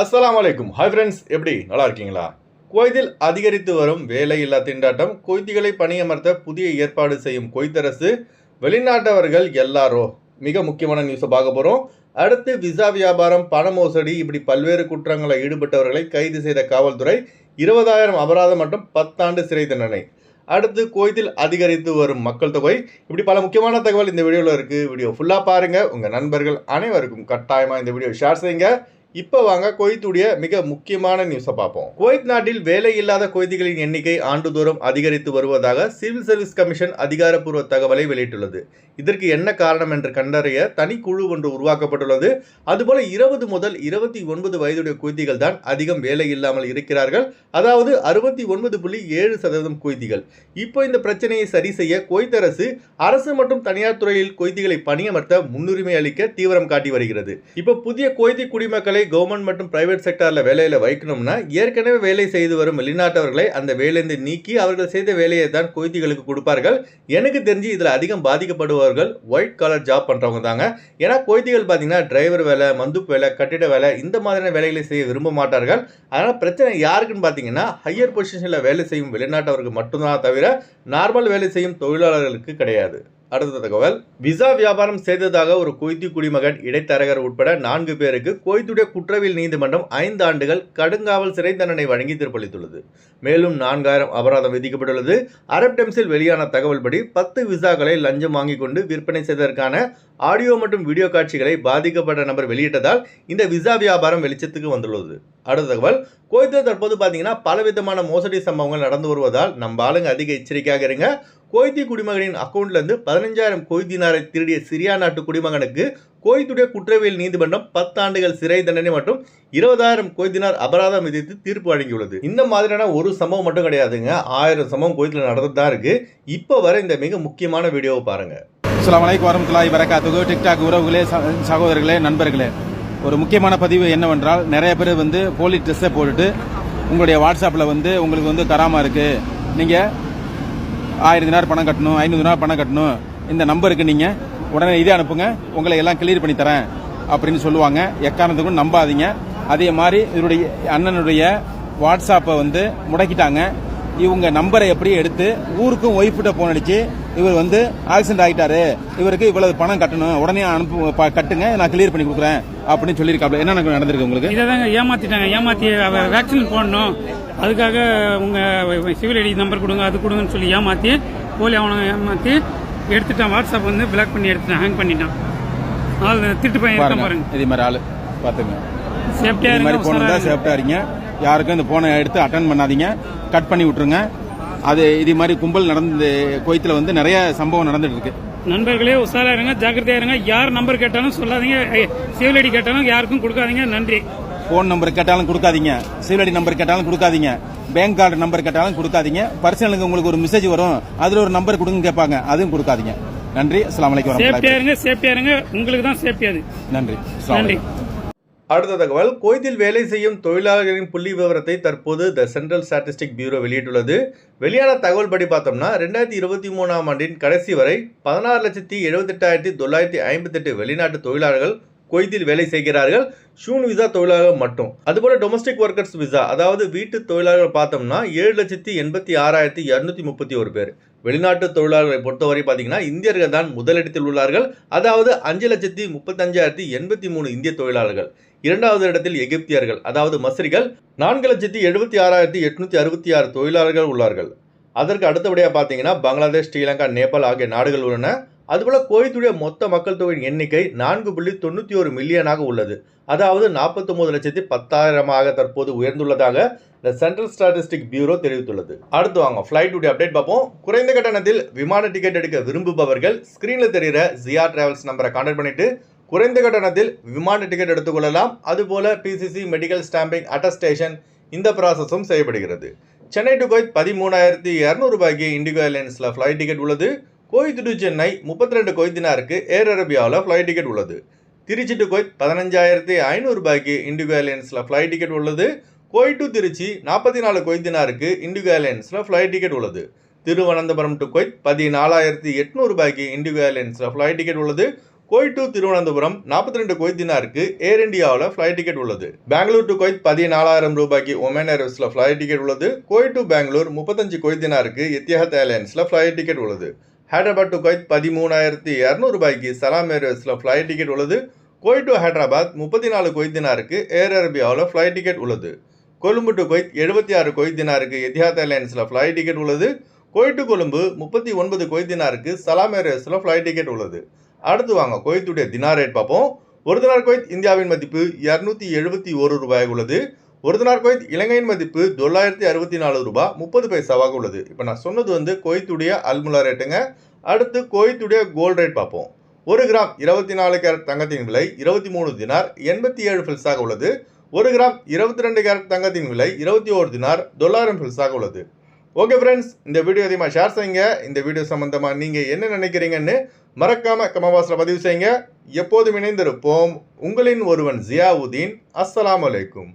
அஸ்லாம் வலைக்கும் hi friends எப்படி? நல்லா இருக்கீங்களா குவைத்தில் அதிகரித்து வரும் வேலையில்லா திண்டாட்டம் கொய்திகளை பணியமர்த்த புதிய ஏற்பாடு செய்யும் கொய்தரசு வெளிநாட்டவர்கள் எல்லாரோ மிக முக்கியமான நியூஸை பார்க்க போகிறோம் அடுத்து விசா வியாபாரம் பண மோசடி இப்படி பல்வேறு குற்றங்களில் ஈடுபட்டவர்களை கைது செய்த காவல்துறை இருபதாயிரம் அபராதம் மற்றும் பத்தாண்டு சிறை தண்டனை. அடுத்து கோயத்தில் அதிகரித்து வரும் மக்கள் தொகை இப்படி பல முக்கியமான தகவல் இந்த வீடியோவில் இருக்குது வீடியோ ஃபுல்லாக பாருங்கள் உங்கள் நண்பர்கள் அனைவருக்கும் கட்டாயமாக இந்த வீடியோ ஷேர் செய்யுங்க. இப்போ வாங்க குவைத்துடைய மிக முக்கியமான நியூஸை பார்ப்போம். குவைத் நாட்டில் வேலை இல்லாத குவைத்திகளின் எண்ணிக்கை ஆண்டுதோறும் அதிகரித்து வருவதாக சிவில் சர்வீஸ் கமிஷன் அதிகாரப்பூர்வ தகவலை வெளியிட்டுள்ளது. இதற்கு என்ன காரணம் என்று கண்டறிய தனி குழு ஒன்று உருவாக்கப்பட்டுள்ளது. அதுபோல இருபது முதல் இருபத்தி ஒன்பது வயதுடைய குவைத்திகள் தான் அதிகம் வேலை இல்லாமல் இருக்கிறார்கள். அதாவது அறுபத்தி ஒன்பது புள்ளி ஏழு சதவீதம் குவைத்திகள் இப்போ இந்த பிரச்சனையை சரி செய்ய குவைத் அரசு அரசு மற்றும் தனியார் துறையில் குவைத்திகளை பணியமர்த்த முன்னுரிமை அளிக்க தீவிரம் காட்டி வருகிறது. இப்போ புதிய குவைத்தி குடிமக்களை கவர்மெண்ட் மற்றும் பிரைவேட் செக்டாரில் வேலையில் வைக்கணும்னா ஏற்கனவே வேலை செய்து வரும் வெளிநாட்டவர்களை அந்த வேலையிலிருந்து நீக்கி அவர்கள் செய்த வேலையை தான் குவைத்திகளுக்கு கொடுப்பார்கள். எனக்கு தெரிஞ்சு இதில் அதிகம் பாதிக்கப்படுபவர்கள் ஒயிட் காலர் ஜாப் பண்றவங்க தாங்க. ஏன்னா குவைத்திகள் பார்த்தீங்கன்னா டிரைவர் வேலை மந்துப்பு வேலை கட்டிட வேலை இந்த மாதிரியான வேலைகளை செய்ய விரும்ப மாட்டார்கள். அதனால் பிரச்சனை யாருக்குன்னு பார்த்தீங்கன்னா ஹையர் பொசிஷனில் வேலை செய்யும் வெளிநாட்டவருக்கு மட்டும்தான் தவிர நார்மல் வேலை செய்யும் தொழிலாளர்களுக்கு கிடையாது. அடுத்த தகவல். விசா வியாபாரம் செய்ததாக ஒரு கொய்தி குடிமகன் இடைத்தரகர் உட்பட நான்கு பேருக்கு கொய்துடைய குற்றவியல் நீதிமன்றம் ஐந்து ஆண்டுகள் கடுங்காவல் சிறை தண்டனை வழங்கி தீர்ப்பளித்துள்ளது. மேலும் நான்காயிரம் அபராதம் விதிக்கப்பட்டுள்ளது. அரப் டைம்ஸில் வெளியான தகவல்படி பத்து விசாக்களை லஞ்சம் வாங்கிக் கொண்டு விற்பனை செய்ததற்கான ஆடியோ மற்றும் வீடியோ காட்சிகளை பாதிக்கப்பட்ட நபர் வெளியிட்டதால் இந்த விசா வியாபாரம் வெளிச்சத்துக்கு வந்துள்ளது. அடுத்த தகவல் கோயத்தில் தற்போது பார்த்தீங்கன்னா பலவிதமான மோசடி சம்பவங்கள் நடந்து வருவதால் நம்ம ஆளுங்க அதிக எச்சரிக்கையாக இருங்க. கோய்தி குடிமகனின் அக்கௌண்ட்லேருந்து பதினஞ்சாயிரம் கொய்தினாரை திருடிய சிரியா நாட்டு குடிமகனுக்கு கோய்த்துடைய குற்றவியல் நீதிமன்றம் பத்தாண்டுகள் சிறை தண்டனை மற்றும் இருபதாயிரம் கொய்தினார் அபராதம் விதித்து தீர்ப்பு வழங்கியுள்ளது. இந்த மாதிரியான ஒரு சம்பவம் மட்டும் கிடையாதுங்க. ஆயிரம் சம்பவம் கோயத்தில் நடந்துட்டு தான் இருக்கு. இப்போ வர இந்த மிக முக்கியமான வீடியோவை பாருங்க. அஸ்லாம் வலைக்கு வரமத்துலாய் வரக்காத்துக்கு டிக்டாக் உறவுகளே ச- சகோதரர்களே நண்பர்களே ஒரு முக்கியமான பதிவு என்னவென்றால் நிறைய பேர் வந்து போலி ட்ரெஸ்ஸை போட்டுட்டு உங்களுடைய வாட்ஸ்அப்பில் வந்து உங்களுக்கு வந்து தராமல் இருக்குது நீங்கள் ஆயிரம் தினார் பணம் கட்டணும் ஐநூறு தினார் பணம் கட்டணும். இந்த நம்பருக்கு நீங்கள் உடனே இதே அனுப்புங்க. உங்களை எல்லாம் கிளியர் பண்ணி தரேன் அப்படின்னு சொல்லுவாங்க. எக்காரணத்துக்கும் நம்பாதீங்க. அதே மாதிரி இதனுடைய அண்ணனுடைய வாட்ஸ்அப்பை வந்து முடக்கிட்டாங்க. இவங்க நம்பரை எப்படியே எடுத்து ஊருக்கும் ஒய்ஃப்கிட்ட போன் அடிச்சு இவர் வந்து ஆக்சிடென்ட் ஆகிட்டாரு இவருக்கு இவ்வளவு பணம் கட்டணும் உடனே அனுப்பு கட்டுங்க நான் கிளியர் பண்ணி கொடுக்குறேன் அப்படின்னு சொல்லியிருக்காப்ல. என்ன நடந்திருக்கு உங்களுக்கு? இதை தாங்க ஏமாத்திட்டாங்க. ஏமாத்தி வேக்சின் போடணும். அதுக்காக உங்க சிவில் ஐடி நம்பர் கொடுங்க அது கொடுங்கன்னு சொல்லி ஏமாத்தி போலி அவனை ஏமாத்தி எடுத்துட்டான். வாட்ஸ்அப் வந்து பிளாக் பண்ணி எடுத்துட்டான் ஹேங் பண்ணிட்டான். அது திட்டு பையன் பாருங்க இதே மாதிரி ஆளு பாத்துங்க சேஃப்டியா இது மாதிரி இருங்க போன் உஷாரா இருந்தா இருங்க. சேஃப்டா இருங்க. யாருக்கும் இந்த போனை எடுத்து அட்டன் பண்ணாதீங்க. கட் பண்ணி விட்டுருங்க. அது இது மாதிரி கும்பல் நடந்து கோயத்துல வந்து நிறைய சம்பவம் நடந்துட்டு இருக்கு நண்பர்களே உஷாரா இருங்க ஜாக்கிரதையா இருங்க. யார் நம்பர் கேட்டாலும் சொல்லாதீங்க. சிவில் ஐடி கேட்டாலும் யாருக்கும் கொடுக்காதீங்க. நன்றி. போன் நம்பர் கேட்டாலும் கொடுக்காதீங்க. சிவில் நம்பர் கேட்டாலும் கொடுக்காதீங்க. பேங்க் கார்டு நம்பர் கேட்டாலும் கொடுக்காதீங்க. பர்சனலுக்கு உங்களுக்கு ஒரு மெசேஜ் வரும். அதுல ஒரு நம்பர் கொடுங்க கேட்பாங்க. அதுவும் கொடுக்காதீங்க. நன்றி. அஸ்லாம் வலைக்கம் சேஃப்டியா இருங்க சேஃப்டியா இருங்க. உங்களுக்கு தான் சேஃப்டி அது. நன்றி. நன்றி. அடுத்த தகவல் கோயத்தில் வேலை செய்யும் தொழிலாளர்களின் புள்ளி விவரத்தை தற்போது த சென்ட்ரல் ஸ்டாட்டிஸ்டிக் பியூரோ வெளியிட்டுள்ளது. வெளியான தகவல் படி பார்த்தோம்னா ரெண்டாயிரத்தி இருபத்தி மூணாம் ஆண்டின் கடைசி வரை பதினாறு லட்சத்தி எழுபத்தெட்டாயிரத்தி தொள்ளாயிரத்தி ஐம்பத்தெட்டு வெளிநாட்டு தொழிலாளர்கள் குவைத்தில் வேலை செய்கிறார்கள். ஷூன் விசா தொழிலாளர்கள் மட்டும். அதுபோல டொமஸ்டிக் ஒர்க்கர்ஸ் விசா அதாவது வீட்டு தொழிலாளர்கள் பார்த்தோம்னா ஏழு லட்சத்தி எண்பத்தி ஆறாயிரத்தி இரநூத்தி முப்பத்தி ஒரு பேர். வெளிநாட்டு தொழிலாளர்களை பொறுத்தவரை பார்த்தீங்கன்னா இந்தியர்கள் தான் முதலிடத்தில் உள்ளார்கள். அதாவது அஞ்சு லட்சத்தி முப்பத்தஞ்சாயிரத்தி எண்பத்தி மூணு இந்திய தொழிலாளர்கள். இரண்டாவது இடத்தில் எகிப்தியர்கள் அதாவது மஸ்ரிகள் நான்கு லட்சத்தி எழுபத்தி ஆறாயிரத்தி எட்நூத்தி அறுபத்தி ஆறு தொழிலாளர்கள் உள்ளார்கள். அதற்கு அடுத்தபடியாக பார்த்தீங்கன்னா பங்களாதேஷ் ஸ்ரீலங்கா நேபாள் ஆகிய நாடுகள் உள்ளன. அதுபோல கோயத்துடைய மொத்த மக்கள் தொகையின் எண்ணிக்கை நான்கு புள்ளி தொண்ணூற்றி ஒரு மில்லியனாக உள்ளது. அதாவது நாற்பத்தொன்பது லட்சத்தி பத்தாயிரமாக தற்போது உயர்ந்துள்ளதாக இந்த சென்ட்ரல் ஸ்டாட்டிஸ்டிக் பியூரோ தெரிவித்துள்ளது. அடுத்து வாங்க ஃப்ளைட் உடைய அப்டேட் பார்ப்போம். குறைந்த கட்டணத்தில் விமான டிக்கெட் எடுக்க விரும்புபவர்கள் ஸ்க்ரீனில் தெரிகிற ஜியா டிராவல்ஸ் நம்பரை கான்டாக்ட் பண்ணிட்டு குறைந்த கட்டணத்தில் விமான டிக்கெட் எடுத்துக்கொள்ளலாம். அதுபோல பிசிசி மெடிக்கல் ஸ்டாம்பிங் அட்டஸ்டேஷன் இந்த ப்ராசஸும் செய்யப்படுகிறது. சென்னை டு கோயத் பதிமூணாயிரத்தி இரநூறு ரூபாய்க்கு இண்டிகோ ஏர்லைன்ஸில் ஃப்ளைட் டிக்கெட் உள்ளது. கோயத் டு சென்னை முப்பத்தி ரெண்டு கொய்தினாருக்கு ஏர் அரேபியாவில் ஃப்ளைட் டிக்கெட் உள்ளது. திருச்சி டு கோயத் பதினஞ்சாயிரத்தி ஐநூறுபாய்க்கு இண்டிகோ ஏர்லைன்ஸில் ஃப்ளைட் டிக்கெட் உள்ளது. கோய் டு திருச்சி நாற்பத்தி நாலு கொய்தினாருக்கு இண்டிகோ ஏர்லைன்ஸில் ஃப்ளைட் டிக்கெட் உள்ளது. திருவனந்தபுரம் டு கொய்த் பதினாலாயிரத்தி எட்நூறு ரூபாய்க்கு இண்டிகோ ஏர்லைன்ஸில் ஃப்ளைட் டிக்கெட் உள்ளது. கோயட் டு திருவனந்தபுரம் நாற்பத்தி ரெண்டு குவைத் தினாருக்கு ஏர் இந்தியாவில் ஃப்ளைட் டிக்கெட் உள்ளது. பெங்களூர் டு கொய்த் பதினாலாயிரம் ரூபாய்க்கு ஒமேன் ஏர்வேஸில் ஃப்ளைட் டிக்கெட் உள்ளது. கோயட் டு பெங்களூர் முப்பத்தஞ்சு கொய்த் தினாருக்கு எத்தியஹத் ஏர்லைன்ஸில் ஃப்ளைட் டிக்கெட் உள்ளது. ஹைதராபாத் டு கொய்த் பதிமூணாயிரத்தி இரநூறு ரூபாய்க்கு சலாம் ஏர்வேஸில் ஃப்ளைட் டிக்கெட் உள்ளது. கோயட் டு ஹைதராபாத் முப்பத்தி நாலு குவைத் தினாருக்கு ஏர் அரேபியாவில் ஃப்ளைட் டிக்கெட் உள்ளது. கொழும்பு டு கொய்த் எழுபத்தி ஆறு கொய்த் தினாருக்கு எத்தியாத் ஏர்லைன்ஸில் ஃப்ளைட் டிக்கெட் உள்ளது. குவைட் டு கொழும்பு முப்பத்தி ஒன்பது கொய்த் தினாருக்கு சலாம் ஏர்வேஸில் ஃப்ளைட் டிக்கெட் உள்ளது. அடுத்து வாங்க கொய்த்துடைய தினார் ரேட் பார்ப்போம். ஒரு தினார் கொய்த் இந்தியாவின் மதிப்பு இரநூத்தி எழுபத்தி ஒரு ரூபாய் உள்ளது. ஒரு தினார் கொய்த் இலங்கையின் மதிப்பு தொள்ளாயிரத்தி அறுபத்தி நாலு ரூபாய் முப்பது பைசாவாக உள்ளது. இப்போ நான் சொன்னது வந்து கொய்த்துடைய அல்முலா ரேட்டுங்க. அடுத்து கொய்த்துடைய கோல்ட் ரேட் பார்ப்போம். ஒரு கிராம் இருபத்தி நாலு கேரட் தங்கத்தின் விலை இருபத்தி மூணு தினார் எண்பத்தி ஏழு ஃபில்ஸாக உள்ளது. ஒரு கிராம் இருபத்தி ரெண்டு கேரட் தங்கத்தின் விலை இருபத்தி ஓரு தினார் தொள்ளாயிரம் பில்ஸாக உள்ளது. ஓகே ஃப்ரெண்ட்ஸ் இந்த வீடியோ அதிகமாக ஷேர் செய்யுங்க. இந்த வீடியோ சம்பந்தமாக நீங்கள் என்ன நினைக்கிறீங்கன்னு மறக்காம கமவாசில் பதிவு செய்யுங்க. எப்போதும் இணைந்திருப்போம். உங்களின் ஒருவன் ஜியாவுதீன். அஸ்லாம் வலைக்கும்